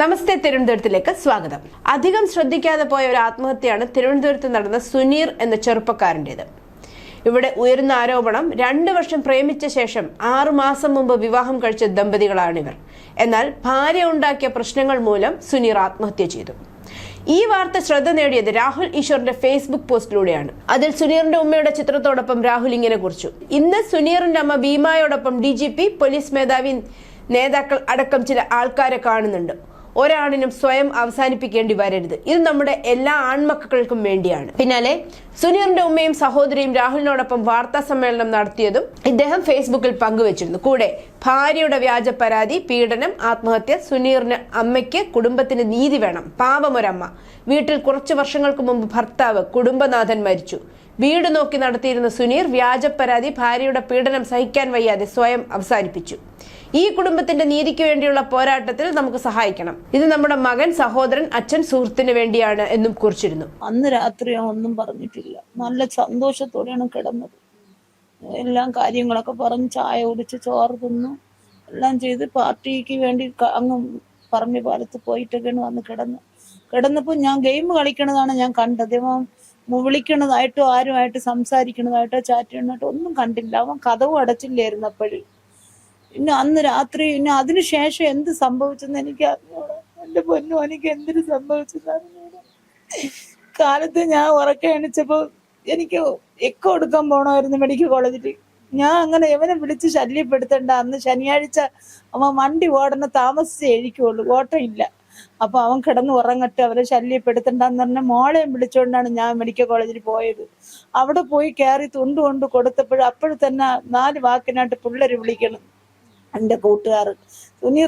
നമസ്തേ തിരുവനന്തപുരത്തിലേക്ക് സ്വാഗതം. അധികം ശ്രദ്ധിക്കാതെ പോയ ഒരു ആത്മഹത്യയാണ് തിരുവനന്തപുരത്ത് നടന്ന സുനീർ എന്ന ചെറുപ്പക്കാരന്റെത്. ഇവിടെ ഉയർന്ന ആരോപണം രണ്ടു വർഷം പ്രേമിച്ച ശേഷം ആറു മാസം മുമ്പ് വിവാഹം കഴിച്ച ദമ്പതികളാണിവർ. എന്നാൽ ഭാര്യ ഉണ്ടാക്കിയ പ്രശ്നങ്ങൾ മൂലം സുനീർ ആത്മഹത്യ ചെയ്തു. ഈ വാർത്ത ശ്രദ്ധ നേടിയത് രാഹുൽ ഈശ്വറിന്റെ ഫേസ്ബുക്ക് പോസ്റ്റിലൂടെയാണ്. അതിൽ സുനീറിന്റെ ഉമ്മയുടെ ചിത്രത്തോടൊപ്പം രാഹുൽ ഇങ്ങനെ കുറിച്ചു. ഇന്ന് സുനീറിന്റെ അമ്മ ഭീമായോടൊപ്പം ഡി പോലീസ് മേധാവി നേതാക്കൾ അടക്കം ചില ആൾക്കാരെ കാണുന്നുണ്ട്. ഒരാണിനും സ്വയം അവസാനിപ്പിക്കേണ്ടി വരരുത്. ഇത് നമ്മുടെ എല്ലാ ആൺമക്കൾക്കും വേണ്ടിയാണ്. പിന്നാലെ സുനീറിന്റെ ഉമ്മയും സഹോദരിയും രാഹുലിനോടൊപ്പം വാർത്താ സമ്മേളനം നടത്തിയതും ഇദ്ദേഹം ഫേസ്ബുക്കിൽ പങ്കുവച്ചിരുന്നു. കൂടെ ഭാര്യയുടെ വ്യാജ പരാതി പീഡനം ആത്മഹത്യ സുനീറിന് അമ്മയ്ക്ക് കുടുംബത്തിന് നീതി വേണം. പാവമൊരമ്മ വീട്ടിൽ കുറച്ചു വർഷങ്ങൾക്ക് മുമ്പ് ഭർത്താവ് കുടുംബനാഥൻ മരിച്ചു. വീട് നോക്കി നടത്തിയിരുന്ന സുനീർ വ്യാജ പരാതി ഭാര്യയുടെ പീഡനം സഹിക്കാൻ വയ്യാതെ സ്വയം അവസാനിപ്പിച്ചു. ഈ കുടുംബത്തിന്റെ നീതിക്ക് വേണ്ടിയുള്ള പോരാട്ടത്തിൽ നമുക്ക് സഹായിക്കണം. ഇത് നമ്മുടെ മകൻ സഹോദരൻ അച്ഛൻ സുഹൃത്തിന് വേണ്ടിയാണ് എന്നും കുറിച്ചിരുന്നു. അന്ന് രാത്രി ഒന്നും പറഞ്ഞിട്ടില്ല. നല്ല സന്തോഷത്തോടെയാണ് കിടന്നത്. എല്ലാം കാര്യങ്ങളൊക്കെ പറഞ്ഞ് ചായ കുടിച്ച് ചോറ് തിന്നു. എല്ലാം ചെയ്ത് പാർട്ടിക്ക് വേണ്ടി അങ്ങ് പറമ്പി പാലത്ത് പോയിട്ടൊക്കെയാണ് വന്ന് കിടന്ന്. കിടന്നപ്പോൾ ഞാൻ ഗെയിം കളിക്കണതാണ് ഞാൻ കണ്ടത്. വിളിക്കണതായിട്ടോ ആരുമായിട്ട് സംസാരിക്കണതായിട്ടോ ചാറ്റ് ചെയ്യണതായിട്ടോ ഒന്നും കണ്ടില്ല. അവൻ കഥവും അടച്ചില്ലായിരുന്നു അപ്പോഴും പിന്നെ അന്ന് രാത്രി പിന്നെ അതിന് ശേഷം എന്ത് സംഭവിച്ചെന്ന് എനിക്ക് അറിഞ്ഞൂടാ. എന്റെ പൊന്നു എനിക്ക് എന്തിനു സംഭവിച്ചെന്ന് കാലത്ത് ഞാൻ ഉറക്കം എണിച്ചപ്പോ എനിക്ക് എക്കോ എടുക്കാൻ പോണമായിരുന്നു മെഡിക്കൽ കോളേജിൽ ഞാൻ അങ്ങനെ എവനെ വിളിച്ച് ശല്യപ്പെടുത്തണ്ട. അന്ന് ശനിയാഴ്ച അവൻ വണ്ടി ഓടണ താമസിച്ചേ എഴിക്കുള്ളൂ ഓട്ടം ഇല്ല. അപ്പൊ അവൻ കിടന്ന് ഉറങ്ങട്ടെ അവരെ ശല്യപ്പെടുത്തണ്ടെന്ന് പറഞ്ഞ മോളെയും വിളിച്ചുകൊണ്ടാണ് ഞാൻ മെഡിക്കൽ കോളേജിൽ പോയത്. അവിടെ പോയി കയറി തുണ്ട് കൊണ്ട് കൊടുത്തപ്പോഴും അപ്പോഴും തന്നെ നാല് വാക്കിനായിട്ട് പിള്ളേര് വിളിക്കണം. എന്റെ കൂട്ടുകാർ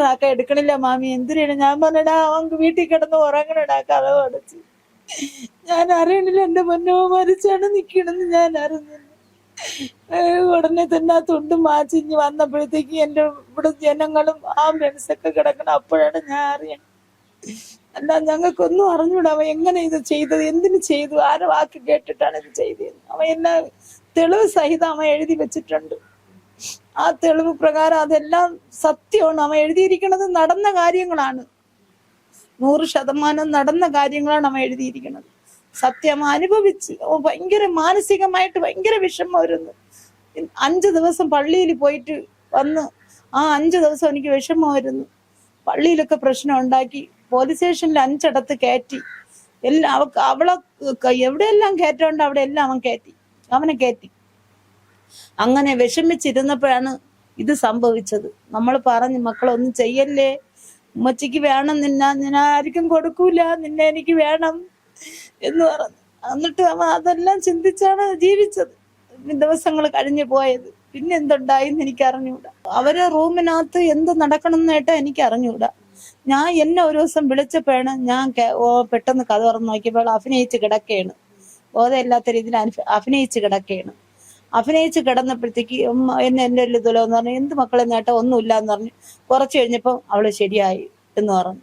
റാക്ക എടുക്കണില്ല മാമി എന്തിനാണ്? ഞാൻ പറഞ്ഞടാ അവൻക്ക് വീട്ടിൽ കിടന്ന് ഉറങ്ങണടാ കഥ അടച്ച് ഞാൻ അറിയണില്ല എന്റെ പൊന്നോ മരിച്ചാണ് നിക്കണെന്ന് ഞാൻ അറിഞ്ഞില്ല. ഉടനെ തന്നെ ആ തുണ്ട് മാച്ചിഞ്ഞ് വന്നപ്പോഴത്തേക്ക് എന്റെ ഇവിടെ ജനങ്ങളും ആ ഒക്കെ കിടക്കണം അപ്പോഴാണ് ഞാൻ അറിയണം അല്ല ഞങ്ങൾക്കൊന്നും അറിഞ്ഞൂടാ അവ എങ്ങനെ ഇത് ചെയ്തത് എന്തിനു ചെയ്തു ആരെ വാക്ക് കേട്ടിട്ടാണ് ഇത് ചെയ്തത് അവ എന്നെ തെളിവ് സഹിതം അവൻ എഴുതി വെച്ചിട്ടുണ്ട്. ആ തെളിവ് പ്രകാരം അതെല്ലാം സത്യമാണ്. അവൻ എഴുതിയിരിക്കുന്നത് നടന്ന കാര്യങ്ങളാണ്. നൂറ് ശതമാനം നടന്ന കാര്യങ്ങളാണ് അവൻ എഴുതിയിരിക്കുന്നത്. സത്യം അനുഭവിച്ച് ഭയങ്കര മാനസികമായിട്ട് ഭയങ്കര വിഷമം വരുന്നു. അഞ്ച് ദിവസം പള്ളിയിൽ പോയിട്ട് വന്ന് ആ അഞ്ച് ദിവസം എനിക്ക് വിഷമമായിരുന്നു പള്ളിയിലൊക്കെ പ്രശ്നം ഉണ്ടാക്കി. പോലീസ് സ്റ്റേഷനിൽ അഞ്ചിടത്ത് കയറ്റി. എല്ലാം അവക്ക് അവളെ എവിടെയെല്ലാം കയറ്റമുണ്ട് അവിടെ എല്ലാം അവൻ കയറ്റി. അവനെ കയറ്റി. അങ്ങനെ വിഷമിച്ചിരുന്നപ്പോഴാണ് ഇത് സംഭവിച്ചത്. നമ്മൾ പറഞ്ഞു മക്കളൊന്നും ചെയ്യല്ലേ? ഉമ്മച്ചിക്ക് വേണം നിന്ന ഞാൻ ആർക്കും കൊടുക്കൂല നിന്നെ എനിക്ക് വേണം എന്ന് പറഞ്ഞു. എന്നിട്ട് അവൻ അതെല്ലാം ചിന്തിച്ചാണ് ജീവിച്ചത്. ദിവസങ്ങൾ കഴിഞ്ഞു പോയത്. പിന്നെ എന്തുണ്ടായിന്ന് എനിക്ക് അറിഞ്ഞുകൂടാ അവരെ റൂമിനകത്ത് എന്ത് നടക്കണം എന്നായിട്ട് എനിക്ക് അറിഞ്ഞൂടാ ഞാൻ എന്നെ ഒരു ദിവസം വിളിച്ചപ്പോഴാണ് ഞാൻ ഓ പെട്ടെന്ന് കഥ തുറന്ന് നോക്കിയപ്പോൾ അഭിനയിച്ച് കിടക്കുകയാണ് ബോധമില്ലാത്ത രീതിയിൽ അഭിനയിച്ച് കിടക്കുകയാണ് അഭിനയിച്ച് കിടന്നപ്പോഴത്തേക്ക് എന്നെ എന്റെ ഇതുലോ എന്ന് പറഞ്ഞു എന്ത് മക്കളെ നേട്ടം? ഒന്നുമില്ല എന്ന് പറഞ്ഞു. കുറച്ച് കഴിഞ്ഞപ്പോൾ അവൾ ശരിയായി എന്ന് പറഞ്ഞു.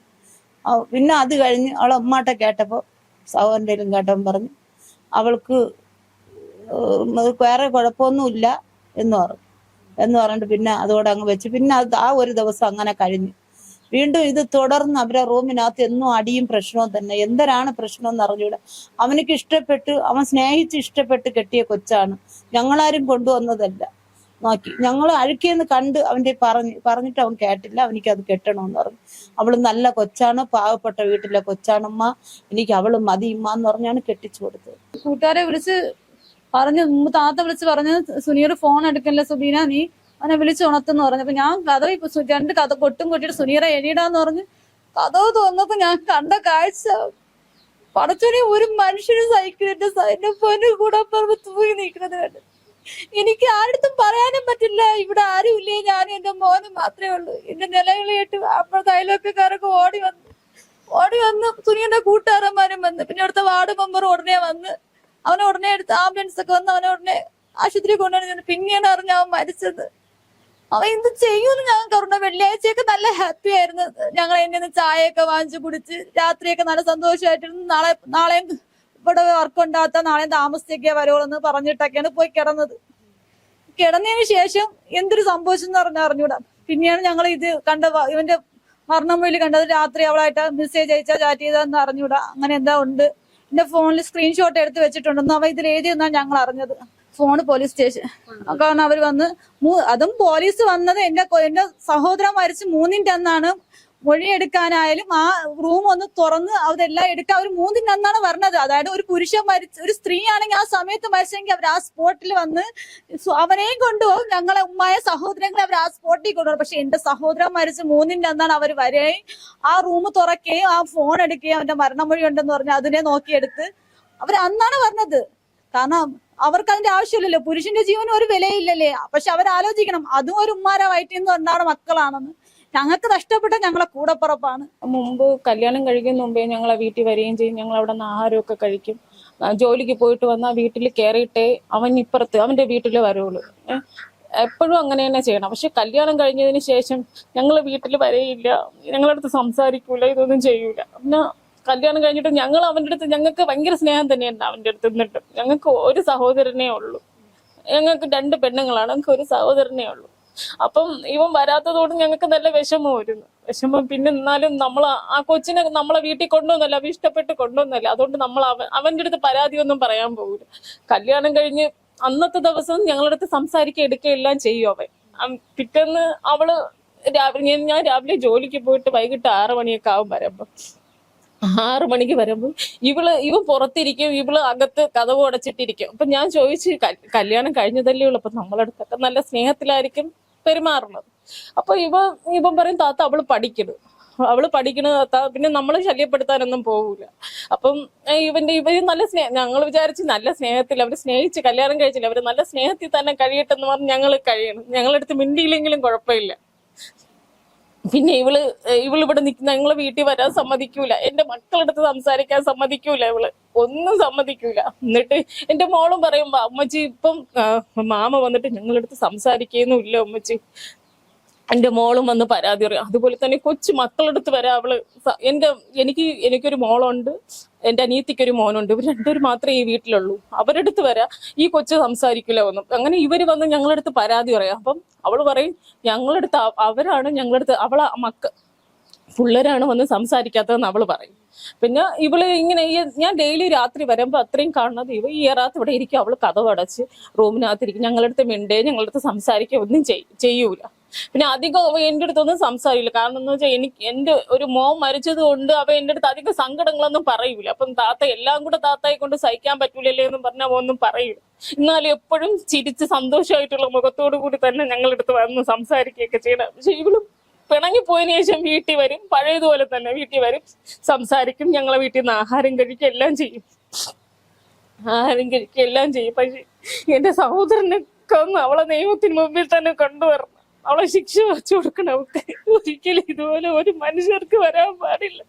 പിന്നെ അത് കഴിഞ്ഞ് അവൾ അമ്മാട്ടെ കേട്ടപ്പോൾ സഹോദരന്റെയിലും കേട്ടോ പറഞ്ഞു അവൾക്ക് വേറെ കുഴപ്പമൊന്നുമില്ല എന്ന് പറഞ്ഞു. എന്ന് പറഞ്ഞിട്ട് പിന്നെ അതോടെ അങ്ങ് വെച്ച്. പിന്നെ അത് ആ ഒരു ദിവസം അങ്ങനെ കഴിഞ്ഞു. വീണ്ടും ഇത് തുടർന്ന് അവരെ റൂമിനകത്ത് എന്നും അടിയും പ്രശ്നവും തന്നെ. എന്തരാണ് പ്രശ്നം എന്ന് അറിഞ്ഞൂടെ അവനക്ക് ഇഷ്ടപ്പെട്ട് അവൻ സ്നേഹിച്ച് ഇഷ്ടപ്പെട്ട് കെട്ടിയ കൊച്ചാണ്. ഞങ്ങളാരും കൊണ്ടുവന്നതല്ല. നോക്കി ഞങ്ങൾ അഴുക്കിയെന്ന് കണ്ട് അവന്റെ പറഞ്ഞ് പറഞ്ഞിട്ട് അവൻ കേട്ടില്ല. അവനിക്ക് അത് കെട്ടണമെന്ന് പറഞ്ഞു. അവൾ നല്ല കൊച്ചാണ് പാവപ്പെട്ട വീട്ടിലെ കൊച്ചാണമ്മ. എനിക്ക് അവൾ മതി ഉമ്മ എന്ന് പറഞ്ഞാണ് കെട്ടിച്ചു കൊടുത്തത്. കൂട്ടുകാരെ വിളിച്ച് പറഞ്ഞു താത്ത വിളിച്ച് പറഞ്ഞു സുനീർ ഫോൺ എടുക്കല്ല സുബീന നീ അവനെ വിളിച്ചു ഉണർത്തെന്ന് പറഞ്ഞു അപ്പൊ ഞാൻ കഥ ഇപ്പൊ രണ്ട് കഥ കൊട്ടും കൊട്ടിട്ട് സുനീറ എഴുതിടാന്ന് പറഞ്ഞ് കഥ തോന്നപ്പോ ഞാൻ കണ്ട കാഴ്ച പടച്ചോനെ ഒരു മനുഷ്യന് സൈക്കിളിന്റെ എന്റെ പൊന്നു കൂടെ പറമ്പ് തൂങ്ങി നിൽക്കുന്നത് കണ്ട്. എനിക്ക് ആരുടെ പറയാനും പറ്റില്ല. ഇവിടെ ആരും ഇല്ലേ? ഞാനും എന്റെ മോനും മാത്രമേ ഉള്ളൂ. എന്റെ നിലകളിയിട്ട് അപ്പോഴത്തെ അയലൊക്കെക്കാരൊക്കെ ഓടി വന്നു ഓടി വന്ന് സുനിയുടെ കൂട്ടുകാരന്മാരും വന്ന്. പിന്നെ അടുത്ത വാർഡ് മെമ്പർ ഉടനെ വന്ന് അവനെ ഉടനെ എടുത്ത് ആംബുലൻസ് ഒക്കെ വന്ന് അവനെ ഉടനെ ആശുപത്രി കൊണ്ടുവന്നു പിന്നെയാണ് അറിഞ്ഞ അവൻ മരിച്ചത്. അവൻ എന്ത് ചെയ്യുമെന്ന് ഞങ്ങൾക്ക് അറിഞ്ഞ വെള്ളിയാഴ്ചയൊക്കെ നല്ല ഹാപ്പി ആയിരുന്നു. ഞങ്ങൾ എന്നെ ഒന്ന് ചായയൊക്കെ വാങ്ങിച്ചു കുടിച്ച് രാത്രിയൊക്കെ നല്ല സന്തോഷമായിട്ടിരുന്നു. നാളെ നാളെയും ഇവിടെ വർക്ക് ഉണ്ടാകാത്ത നാളെയും താമസിച്ചൊക്കെ വരുള്ളൂ എന്ന് പറഞ്ഞിട്ടൊക്കെയാണ് പോയി കിടന്നത്. കിടന്നതിന് ശേഷം എന്തൊരു സംഭവിച്ചെന്ന് പറഞ്ഞ അറിഞ്ഞൂടാ. പിന്നെയാണ് ഞങ്ങൾ ഇത് കണ്ട ഇവന്റെ മരണം മുന്നിൽ കണ്ടത് രാത്രി അവളായിട്ട് മെസ്സേജ് അയച്ചാ ചാറ്റ് ചെയ്താന്ന് അറിഞ്ഞൂടാ. അങ്ങനെ എന്താ ഉണ്ട്. എന്റെ ഫോണിൽ സ്ക്രീൻഷോട്ട് എടുത്ത് വെച്ചിട്ടുണ്ടെന്ന് അവ ഇതിൽ എഴുതിയെന്നാണ് ഞങ്ങൾ അറിഞ്ഞത്. ഫോണ് പോലീസ് സ്റ്റേഷൻ കാരണം അവർ വന്ന് അതും പോലീസ് വന്നത് എന്റെ എന്റെ സഹോദരൻ മരിച്ച് മൂന്നിന്റെ അന്നാണ്. മൊഴിയെടുക്കാനായാലും ആ റൂം ഒന്ന് തുറന്ന് അതെല്ലാം എടുക്കാൻ അവർ മൂന്നിന്റെ അന്നാണ് പറഞ്ഞത് അതായത് ഒരു പുരുഷൻ മരിച്ച ഒരു സ്ത്രീ ആണെങ്കിൽ ആ സമയത്ത് മരിച്ചെങ്കിൽ അവർ ആ സ്പോട്ടിൽ വന്ന് അവനെയും കൊണ്ടുപോകും. ഞങ്ങളെ ഉമ്മായ സഹോദരങ്ങളെ അവർ ആ സ്പോട്ടിൽ കൊണ്ടുപോകും. പക്ഷെ എന്റെ സഹോദരൻ മരിച്ച് മൂന്നിന്റെ അന്നാണ് അവർ വരെയും ആ റൂം തുറക്കുകയും ആ ഫോൺ എടുക്കുകയും അവന്റെ മരണമൊഴി ഉണ്ടെന്ന് പറഞ്ഞ് അതിനെ നോക്കിയെടുത്ത് അവർ അന്നാണ് പറഞ്ഞത് കാരണം അവർക്ക് അതിന്റെ ആവശ്യമില്ലല്ലോ. പുരുഷന്റെ ജീവന് ഒരു വിലയില്ലല്ലേ. പക്ഷെ ആലോചിക്കണം അതും ഒരു ഉമ്മാര വയറ്റിൽ നിന്ന് ഉണ്ടാണ് മക്കളാണെന്ന്. ഞങ്ങൾക്ക് നഷ്ടപ്പെട്ട ഞങ്ങളെ കൂടപ്പുറപ്പാണ്. മുമ്പ് കല്യാണം കഴിക്കുന്ന മുമ്പേ ഞങ്ങളെ വീട്ടിൽ വരികയും ചെയ്യും. ഞങ്ങൾ അവിടെ നിന്ന് ആഹാരമൊക്കെ കഴിക്കും. ജോലിക്ക് പോയിട്ട് വന്നാൽ വീട്ടിൽ കയറിയിട്ടേ അവൻ ഇപ്പുറത്ത് അവന്റെ വീട്ടിൽ വരുള്ളൂ. എപ്പോഴും അങ്ങനെ തന്നെ ചെയ്യണം. പക്ഷെ കല്യാണം കഴിഞ്ഞതിന് ശേഷം ഞങ്ങൾ വീട്ടിൽ വരെയില്ല. ഞങ്ങളടുത്ത് സംസാരിക്കൂല ഇതൊന്നും ചെയ്യൂല. പിന്നെ കല്യാണം കഴിഞ്ഞിട്ട് ഞങ്ങൾ അവന്റെ അടുത്ത് ഞങ്ങൾക്ക് ഭയങ്കര സ്നേഹം തന്നെയുണ്ട് അവന്റെ അടുത്ത് നിന്നിട്ട്. ഞങ്ങൾക്ക് ഒരു സഹോദരനേ ഉള്ളൂ. ഞങ്ങൾക്ക് രണ്ട് പെണ്ണുങ്ങളാണ്. ഞങ്ങൾക്ക് ഒരു സഹോദരനേ ഉള്ളൂ. അപ്പം ഇവൻ വരാത്തതോട് ഞങ്ങൾക്ക് നല്ല വിഷമം വരുന്നു. വിഷമം പിന്നെ എന്നാലും നമ്മൾ ആ കൊച്ചിനെ നമ്മളെ വീട്ടിൽ കൊണ്ടുവന്നല്ല അവ ഇഷ്ടപ്പെട്ട് കൊണ്ടുവന്നല്ല. അതുകൊണ്ട് നമ്മൾ അവൻ അവന്റെ അടുത്ത് പരാതി ഒന്നും പറയാൻ പോകില്ല കല്യാണം കഴിഞ്ഞ് അന്നത്തെ ദിവസം ഞങ്ങളുടെ അടുത്ത് സംസാരിക്കുക എടുക്കുകയെല്ലാം ചെയ്യും അവൻ പിറ്റേന്ന് അവൾ രാവിലെ ഞാൻ രാവിലെ ജോലിക്ക് പോയിട്ട് വൈകിട്ട് ആറ് മണിയൊക്കെ ആവും വരുമ്പോ. ആറ് മണിക്ക് വരുമ്പോൾ ഇവൾ ഇവ പുറത്തിരിക്കും ഇവൾ അകത്ത് കഥവ് അടച്ചിട്ടിരിക്കും അപ്പൊ ഞാൻ ചോദിച്ചു കല്യാണം കഴിഞ്ഞതല്ലേ ഉള്ളു അപ്പൊ നമ്മളടുത്തൊക്കെ നല്ല സ്നേഹത്തിലായിരിക്കും പെരുമാറുന്നത്. അപ്പൊ ഇവ ഇവൻ പറയും താത്ത അവൾ പഠിക്കരുത് അവൾ പഠിക്കണ താത്ത പിന്നെ നമ്മൾ ശല്യപ്പെടുത്താനൊന്നും പോകൂല അപ്പം ഇവന്റെ ഇവർ നല്ല സ്നേഹം ഞങ്ങൾ വിചാരിച്ച് നല്ല സ്നേഹത്തിൽ അവർ സ്നേഹിച്ച് കല്യാണം കഴിച്ചില്ല. അവർ നല്ല സ്നേഹത്തിൽ തന്നെ കഴിയട്ടെന്ന് പറഞ്ഞ് ഞങ്ങൾ കഴിയണം. ഞങ്ങളെടുത്ത് മിണ്ടിയില്ലെങ്കിലും കുഴപ്പമില്ല. പിന്നെ ഇവൾ ഇവൾ ഇവിടെ നിൽക്കുന്ന ഞങ്ങളെ വീട്ടിൽ വരാൻ സമ്മതിക്കൂല. എന്റെ മക്കളെടുത്ത് സംസാരിക്കാൻ സമ്മതിക്കൂല ഇവൾ. ഒന്നും സമ്മതിക്കൂല. എന്നിട്ട് എന്റെ മോളും പറയുമ്പോ അമ്മച്ചി ഇപ്പം മാമ വന്നിട്ട് ഞങ്ങളെടുത്ത് സംസാരിക്കുന്നില്ല അമ്മച്ചി. എന്റെ മോളും വന്ന് പരാതി പറയും. അതുപോലെ തന്നെ കൊച്ചു മക്കളെടുത്ത് വരെ അവൾ എന്റെ എനിക്ക് എനിക്കൊരു മോളുണ്ട് എന്റെ അനിയത്തിക്ക് ഒരു മോനുണ്ട്. ഇവർ രണ്ടുപേരും മാത്രമേ ഈ വീട്ടിലുള്ളൂ. അവരെടുത്ത് വരാ ഈ കൊച്ചു സംസാരിക്കില്ല ഒന്നും അങ്ങനെ ഇവർ വന്ന് ഞങ്ങളെടുത്ത് പരാതി പറയാം. അപ്പം അവൾ പറയും ഞങ്ങളെടുത്ത് അവ- അവരാണ് ഞങ്ങളെടുത്ത് അവളെ മക്ക പിള്ളേരാണ് വന്ന് സംസാരിക്കാത്തതെന്ന് അവൾ പറയും. പിന്നെ ഇവൾ ഇങ്ങനെ ഞാൻ ഡെയിലി രാത്രി വരുമ്പോ അത്രയും കാണുന്നത് ഇവ ഈ ഏറാത്ത് ഇവിടെ ഇരിക്കും. അവൾ കഥ അടച്ച് റൂമിനകത്തിരിക്കും. ഞങ്ങളടുത്ത് മിണ്ടേ ഞങ്ങളടുത്ത് സംസാരിക്കുക ഒന്നും ചെയ്- ചെയ്യൂല. പിന്നെ അധികം അവ എന്റെ അടുത്തൊന്നും സംസാരിക്കില്ല. കാരണം എന്ന് വെച്ചാൽ എനിക്ക് എന്റെ ഒരു മോൻ മരിച്ചത് കൊണ്ട് അവ എന്റെ അടുത്ത് അധികം സങ്കടങ്ങളൊന്നും പറയൂല. അപ്പം താത്ത എല്ലാം കൂടെ താത്തയെ കൊണ്ട് സഹിക്കാൻ പറ്റൂലല്ലേ എന്ന് പറഞ്ഞാൽ അവ ഒന്നും പറയൂല. എന്നാലും എപ്പോഴും ചിരിച്ച് സന്തോഷമായിട്ടുള്ള മുഖത്തോടു കൂടി തന്നെ ഞങ്ങളെടുത്ത് വന്ന് സംസാരിക്കുകയൊക്കെ ചെയ്യണം. പക്ഷെ ഇവളും പിണങ്ങി പോയതിനു ശേഷം വീട്ടിൽ വരും. പഴയതുപോലെ തന്നെ വീട്ടിൽ വരും. സംസാരിക്കും. ഞങ്ങളെ വീട്ടിൽ നിന്ന് ആഹാരം കഴിക്കും. എല്ലാം ചെയ്യും. ആഹാരം കഴിക്കും. എല്ലാം ചെയ്യും. പക്ഷെ എന്റെ സഹോദരനെ കൊന്ന് അവളെ നിയമത്തിന് മുമ്പിൽ തന്നെ കൊണ്ടുവരണം. അവളെ ശിക്ഷ വെച്ചു കൊടുക്കണം. അവൾക്ക് ഒരിക്കലും ഇതുപോലെ ഒരു മനുഷ്യർക്ക് വരാൻ പാടില്ല.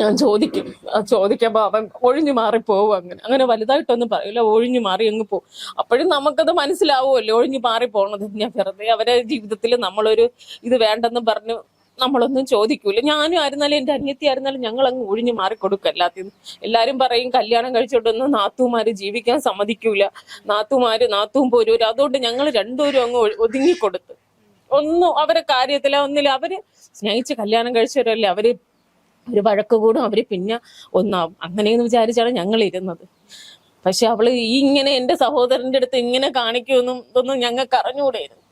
ഞാൻ ചോദിക്കും. ചോദിക്കുമ്പോ അവൻ ഒഴിഞ്ഞു മാറി പോവും അങ്ങനെ. അങ്ങനെ വലുതായിട്ടൊന്നും പറയില്ല ഒഴിഞ്ഞു മാറി അങ്ങ് പോകും അപ്പോഴും നമുക്കത് മനസ്സിലാവുമല്ലോ. ഒഴിഞ്ഞു മാറി പോകണത് ഞാൻ വെറുതെ അവരെ ജീവിതത്തിൽ നമ്മളൊരു ഇത് വേണ്ടെന്ന് പറഞ്ഞു നമ്മളൊന്നും ചോദിക്കൂല. ഞാനും ആയിരുന്നാലും എന്റെ അനിയത്തി ആയിരുന്നാലും ഞങ്ങൾ അങ്ങ് ഒഴിഞ്ഞു മാറി കൊടുക്കും എല്ലാത്തിനും. എല്ലാരും പറയും കല്യാണം കഴിച്ചോട്ടൊന്നും നാത്തുമാര് ജീവിക്കാൻ സമ്മതിക്കൂല. നാത്തുമാര് നാത്തും പോരൂര്. അതുകൊണ്ട് ഞങ്ങൾ രണ്ടുപേരും അങ്ങ് ഒതുങ്ങി ഒതുങ്ങിക്കൊടുത്തു. ഒന്നും അവരെ കാര്യത്തില ഒന്നില്ല അവർ സ്നേഹിച്ച് കല്യാണം കഴിച്ചവരല്ലേ അവർ ഒരു വഴക്ക് കൂടും അവർ പിന്നെ ഒന്നാവും അങ്ങനെയെന്ന് വിചാരിച്ചാണ് ഞങ്ങൾ ഇരുന്നത്. പക്ഷെ അവൾ ഈ ഇങ്ങനെ എന്റെ സഹോദരന്റെ അടുത്ത് ഇങ്ങനെ കാണിക്കുമെന്നും ഇതൊന്നും ഞങ്ങൾക്ക് അറിഞ്ഞുകൂടെയായിരുന്നു.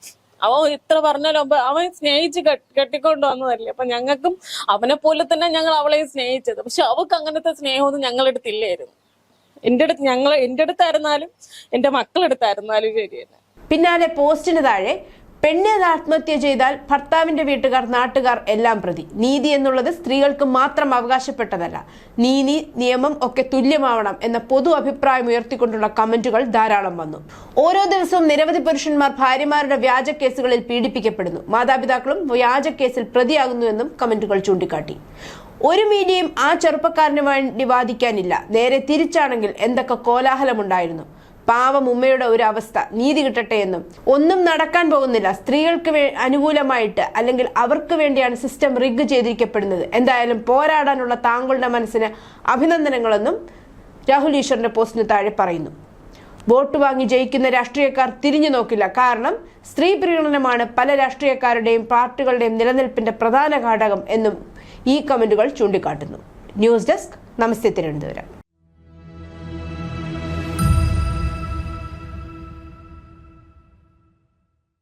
അവൻ എത്ര പറഞ്ഞാലും അവൻ- സ്നേഹിച്ച് കെട്ടി- കെട്ടിക്കൊണ്ട് വന്നതല്ലേ. അപ്പൊ ഞങ്ങൾക്കും അവനെ പോലെ തന്നെ ഞങ്ങൾ അവളെ സ്നേഹിച്ചത്. പക്ഷെ അവക്ക് അങ്ങനത്തെ സ്നേഹമൊന്നും ഞങ്ങളുടെ അടുത്തില്ലായിരുന്നു എന്റെ അടുത്ത് ഞങ്ങൾ എന്റെ അടുത്തായിരുന്നാലും എന്റെ മക്കളെടുത്തായിരുന്നാലും ശരി തന്നെ പിന്നാലെ പോസ്റ്റിന് താഴെ പെണ്ണിന് ആത്മഹത്യ ചെയ്താൽ ഭർത്താവിന്റെ വീട്ടുകാർ നാട്ടുകാർ എല്ലാം പ്രതി. നീതി എന്നുള്ളത് സ്ത്രീകൾക്ക് മാത്രം അവകാശപ്പെട്ടതല്ല. നീതി നിയമം ഒക്കെ തുല്യമാവണം എന്ന പൊതു അഭിപ്രായം ഉയർത്തിക്കൊണ്ടുള്ള കമന്റുകൾ ധാരാളം വന്നു. ഓരോ ദിവസവും നിരവധി പുരുഷന്മാർ ഭാര്യമാരുടെ വ്യാജ കേസുകളിൽ പീഡിപ്പിക്കപ്പെടുന്നു. മാതാപിതാക്കളും വ്യാജ കേസിൽ പ്രതിയാകുന്നുവെന്നും കമന്റുകൾ ചൂണ്ടിക്കാട്ടി. ഒരു മീഡിയയും ആ ചെറുപ്പക്കാരന് വേണ്ടി വാദിക്കാനില്ല. നേരെ തിരിച്ചാണെങ്കിൽ എന്തൊക്കെ കോലാഹലമുണ്ടായിരുന്നു. പാവം ഉമ്മയുടെ ഒരു അവസ്ഥ. നീതി കിട്ടട്ടെ എന്നും. ഒന്നും നടക്കാൻ പോകുന്നില്ല. സ്ത്രീകൾക്ക് അനുകൂലമായിട്ട് അല്ലെങ്കിൽ അവർക്ക് വേണ്ടിയാണ് സിസ്റ്റം റിഗ് ചെയ്തിരിക്കപ്പെടുന്നത്. എന്തായാലും പോരാടാനുള്ള താങ്കളുടെ മനസ്സിന് അഭിനന്ദനങ്ങളെന്നും രാഹുൽ ഈശ്വറിന്റെ പോസ്റ്റിന് താഴെ പറയുന്നു. വോട്ട് വാങ്ങി ജയിക്കുന്ന രാഷ്ട്രീയക്കാർ തിരിഞ്ഞു നോക്കില്ല. കാരണം സ്ത്രീ പ്രീണനമാണ് പല രാഷ്ട്രീയക്കാരുടെയും പാർട്ടികളുടെയും നിലനിൽപ്പിന്റെ പ്രധാന ഘടകം എന്നും ഈ കമന്റുകൾ ചൂണ്ടിക്കാട്ടുന്നു. News desk. നമസ്തേ തിരുവനന്തപുരം.